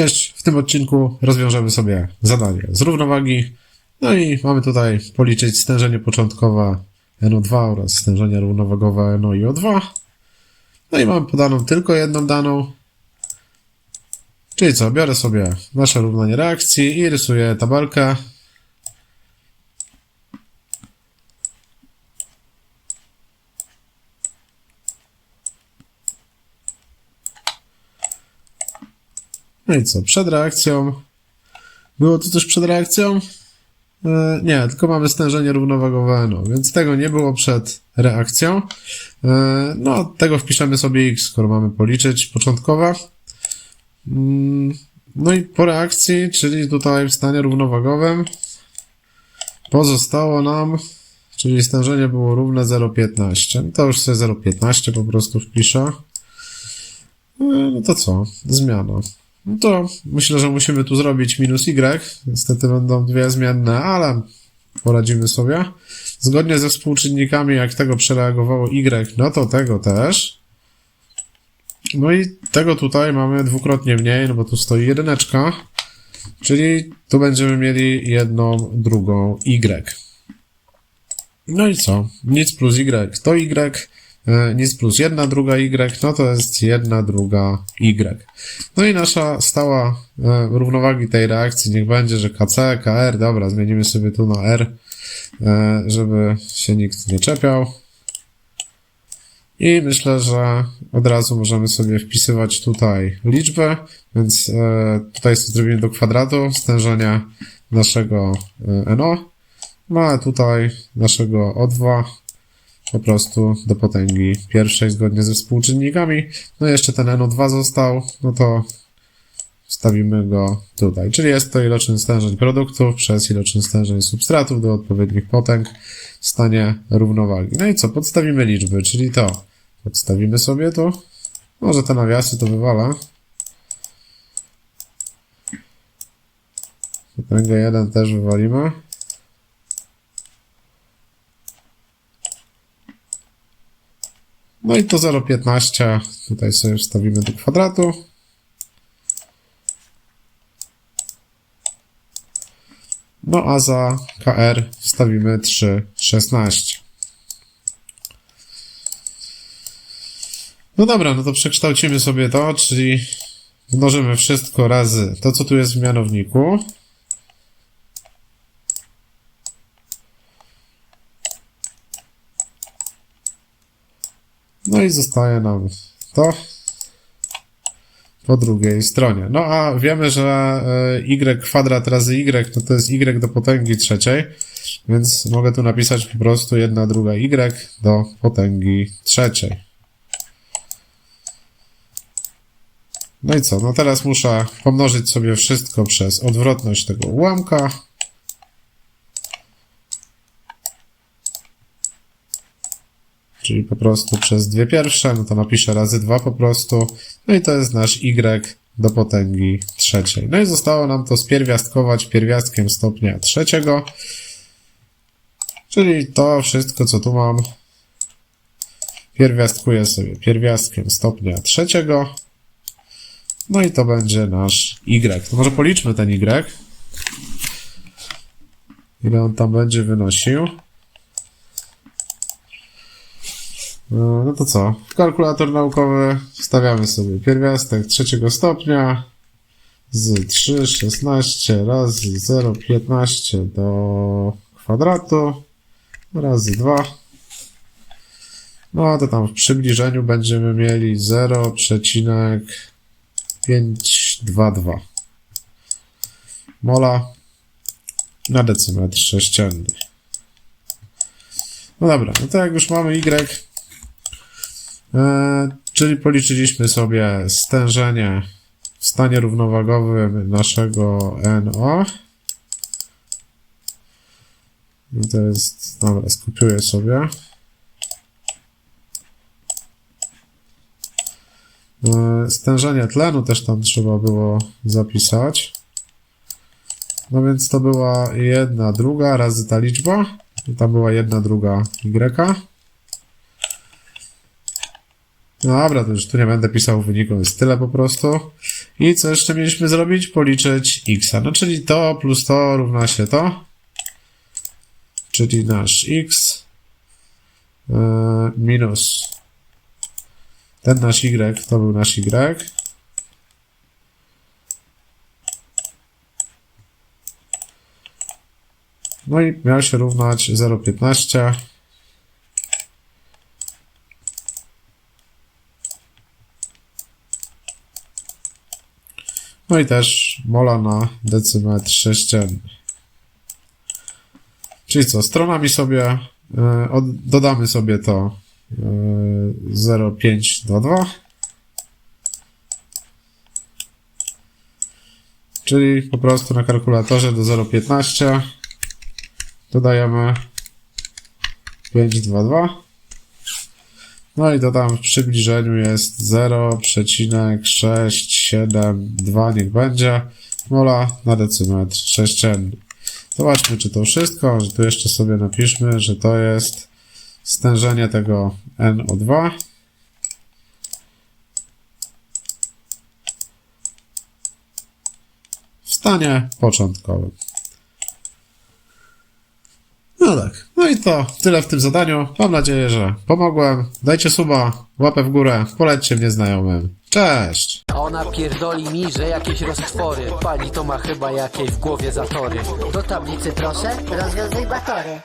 Cześć, w tym odcinku rozwiążemy sobie zadanie z równowagi. No i mamy tutaj policzyć stężenie początkowe NO2 oraz stężenie równowagowe NO i O2. No i mamy podaną tylko jedną daną. Czyli co, biorę sobie nasze równanie reakcji i rysuję tabelkę. No i co, przed reakcją. Było tu coś przed reakcją? E, nie, tylko mamy stężenie równowagowe NO, więc tego nie było przed reakcją. E, no, tego wpiszemy sobie x, skoro mamy policzyć początkowe. Mm, No i po reakcji, czyli tutaj w stanie równowagowym, pozostało nam, czyli stężenie było równe 0,15. No to już sobie 0,15 po prostu wpiszę. E, No to co? Zmiana. No to myślę, że musimy tu zrobić minus y. Niestety będą dwie zmienne, ale poradzimy sobie. Zgodnie ze współczynnikami, jak tego przereagowało y, no to tego też. No i tego tutaj mamy dwukrotnie mniej, no bo tu stoi jedyneczka. Czyli tu będziemy mieli jedną, drugą y. No i co? Nic plus y to y. e, Nic plus jedna druga y, no to jest jedna druga y. No i nasza stała e, równowagi tej reakcji niech będzie, że KC, KR, dobra, zmienimy sobie tu na R, e, żeby się nikt nie czepiał. I myślę, że od razu możemy sobie wpisywać tutaj liczbę, więc tutaj sobie zrobimy do kwadratu stężenia naszego NO, no a tutaj naszego O2 po prostu do potęgi pierwszej zgodnie ze współczynnikami. No i jeszcze ten NO2 został, no to wstawimy go tutaj. Czyli jest to iloczyn stężeń produktów przez iloczyn stężeń substratów do odpowiednich potęg w stanie równowagi. No i co? Podstawimy liczby, czyli to podstawimy sobie tu. Może te nawiasy to wywala. Potęgę 1 też wywalimy. No i to 0,15 tutaj sobie wstawimy do kwadratu. No a za KR wstawimy 3,16. No dobra, no to przekształcimy sobie to, czyli mnożymy wszystko razy to, co tu jest w mianowniku. No i zostaje nam to po drugiej stronie. No a wiemy, że e, y kwadrat razy y no to jest y do potęgi trzeciej, więc mogę tu napisać po prostu jedna druga y do potęgi trzeciej. No i co? No teraz muszę pomnożyć sobie wszystko przez odwrotność tego ułamka. Czyli po prostu przez dwie pierwsze, no to napiszę razy dwa po prostu. No i to jest nasz y do potęgi trzeciej. No i zostało nam to spierwiastkować pierwiastkiem stopnia trzeciego. Czyli to wszystko, co tu mam, pierwiastkuję sobie pierwiastkiem stopnia trzeciego. No i to będzie nasz y. To może policzmy ten y. Ile on tam będzie wynosił? No no to co? Kalkulator naukowy wstawiamy sobie pierwiastek trzeciego stopnia z 3,16 razy 0,15 do kwadratu razy 2. No to tam w przybliżeniu będziemy mieli 0,522 mola na decymetr sześcienny. No dobra, no to jak już mamy y czyli policzyliśmy sobie stężenie w stanie równowagowym naszego NO. I to jest, dobra, skopiuję sobie. E, stężenie tlenu też tam trzeba było zapisać. No więc to była jedna druga razy ta liczba. I tam była jedna druga Y. Dobra, to już tu nie będę pisał wyniku, jest tyle po prostu. I co jeszcze mieliśmy zrobić? Policzyć x. No czyli to plus to równa się to. Czyli nasz x yy, minus ten nasz y, to był nasz y. No i miał się równać 0,15. No i też mola na decymetr sześcienny. Czyli co, stronami sobie e, od, dodamy sobie to e, 0,522. Czyli po prostu na kalkulatorze do 0,15 dodajemy 522. No i to tam w przybliżeniu jest 0,672 niech będzie mola na decymetr sześcienny. Zobaczmy, czy to wszystko, że tu jeszcze sobie napiszmy, że to jest stężenie tego NO2. W stanie początkowym. No tak. I to tyle w tym zadaniu. Mam nadzieję, że pomogłem. Dajcie suba, łapę w górę, polećcie mnie znajomym. Cześć! Ona pierdoli mi, że jakieś roztwory Pani to ma chyba jakieś w głowie zatory Do tablicy proszę, rozwiązuj batory.